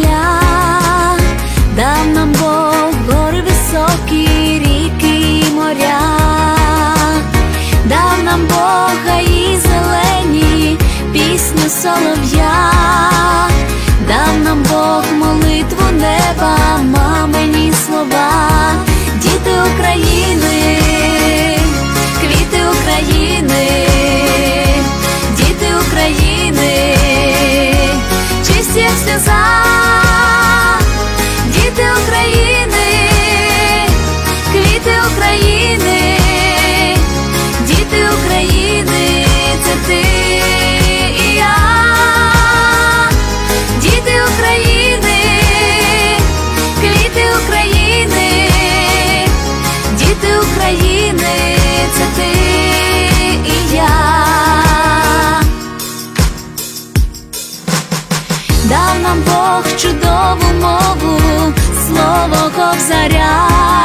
земля, дав нам Бог гори високі, ріки і моря, дав нам Бога і зелені, пісню солов'я, дав нам Бог молитву неба, мамині слова, діти України, квіти України. чисті як сльоза. нам Бог чудову мову, слово ковзаря.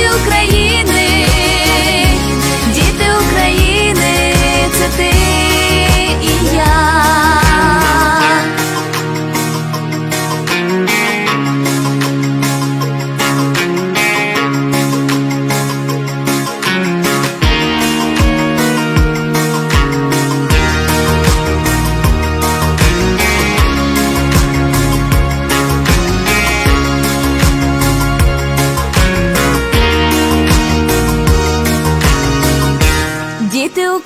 feel great.